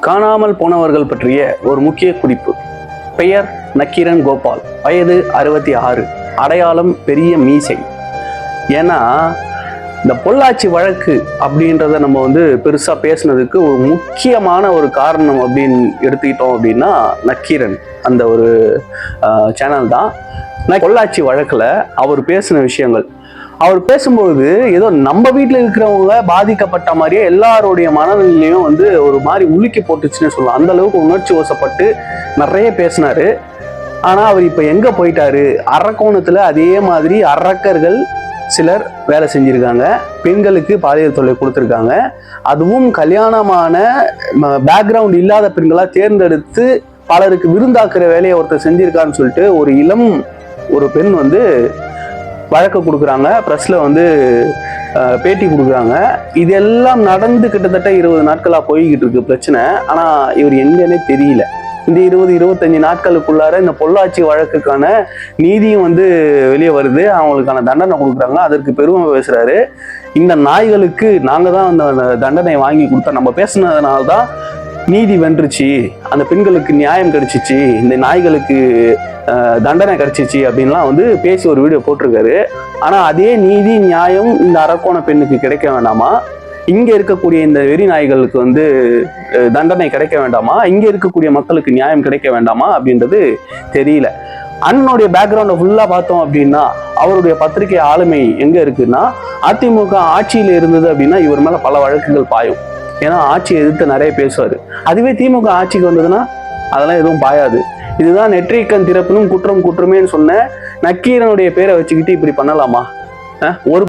காணாமல் போனவர்கள் பற்றிய ஒரு முக்கிய குறிப்பு. பெயர் நக்கீரன் கோபால். வயது அறுபத்தி ஆறு. அடையாளம் பெரிய மீசை. ஏன்னா இந்த பொள்ளாச்சி வழக்கு அப்படின்றத நம்ம வந்து பெருசாக பேசுனதுக்கு ஒரு முக்கியமான ஒரு காரணம் அப்படின்னு எடுத்துக்கிட்டோம் அப்படின்னா நக்கீரன் அந்த ஒரு சேனல் தான். பொள்ளாச்சி வழக்கில் அவர் பேசின விஷயங்கள். அவர் பேசும்போது ஏதோ நம்ம வீட்டில் இருக்கிறவங்க பாதிக்கப்பட்ட மாதிரியே எல்லாருடைய மனநிலையும் வந்து ஒரு மாதிரி உலுக்கி போட்டுச்சுன்னு சொல்லலாம். அந்த அளவுக்கு உணர்ச்சி வசப்பட்டு நிறைய பேசினாரு. ஆனால் அவர் இப்போ எங்கே போயிட்டாரு? அரக்கோணத்தில் அதே மாதிரி அரக்கர்கள் சிலர் வேலை செஞ்சிருக்காங்க. பெண்களுக்கு பாலியல் தொல்லை கொடுத்துருக்காங்க. அதுவும் கல்யாணமான பேக்ரவுண்ட் இல்லாத பெண்களாக தேர்ந்தெடுத்து பலருக்கு விருந்தாக்குற வேலையை ஒருத்தர் செஞ்சிருக்கான்னு சொல்லிட்டு ஒரு இளம் ஒரு பெண் வந்து வழக்கு கொடுக்குறாங்க ப்ரெஸ்ல வந்து பேட்டி கொடுக்குறாங்க. இதெல்லாம் நடந்து கிட்டத்தட்ட இருபது நாட்களா போய்கிட்டு இருக்கு பிரச்சனை. ஆனா இவர் எங்கன்னே தெரியல. இந்த இருபது இருபத்தஞ்சு நாட்களுக்குள்ளார இந்த பொள்ளாச்சி வழக்குக்கான நீதியும் வந்து வெளியே வருது. அவங்களுக்கான தண்டனை கொடுக்குறாங்க. அதற்கு பெருமை பேசுறாரு. இந்த நாய்களுக்கு நாங்கள் தான் அந்த அந்த தண்டனை வாங்கி கொடுத்தோம். நம்ம பேசுனதுனால தான் நீதி வென்றுச்சு அந்த பெண்களுக்கு நியாயம் கிடைச்சிச்சு இந்த நாய்களுக்கு தண்டனை கிடைச்சிச்சு அப்படின்லாம் வந்து பேசி ஒரு வீடியோ போட்டிருக்காரு. ஆனால் அதே நீதி நியாயம் இந்த அரக்கோண பெண்ணுக்கு கிடைக்க வேண்டாமா? இங்கே இருக்கக்கூடிய இந்த வெறி நாய்களுக்கு வந்து தண்டனை கிடைக்க வேண்டாமா? இங்கே இருக்கக்கூடிய மக்களுக்கு நியாயம் கிடைக்க வேண்டாமா? அப்படின்றது தெரியல. அண்ணனுடைய பேக்ரவுண்டை ஃபுல்லாக பார்த்தோம் அப்படின்னா அவருடைய பத்திரிகை ஆளுமை எங்கே இருக்குன்னா அதிமுக ஆட்சியில் இருந்தது அப்படின்னா இவர் மேலே பல வழக்குகள் பாயும். ஏன்னா ஆட்சியை எதிர்த்து நிறைய பேசுவாரு. அதுவே திமுக ஆட்சிக்கு வந்ததுன்னா அதெல்லாம் எதுவும் பாயாது. இதுதான் நெற்றிக்கண் திறப்பினும் குற்றம் குற்றமேன்னு சொன்ன நக்கீரனுடைய பேரை வச்சுக்கிட்டு இப்படி பண்ணலாமா? ஒரு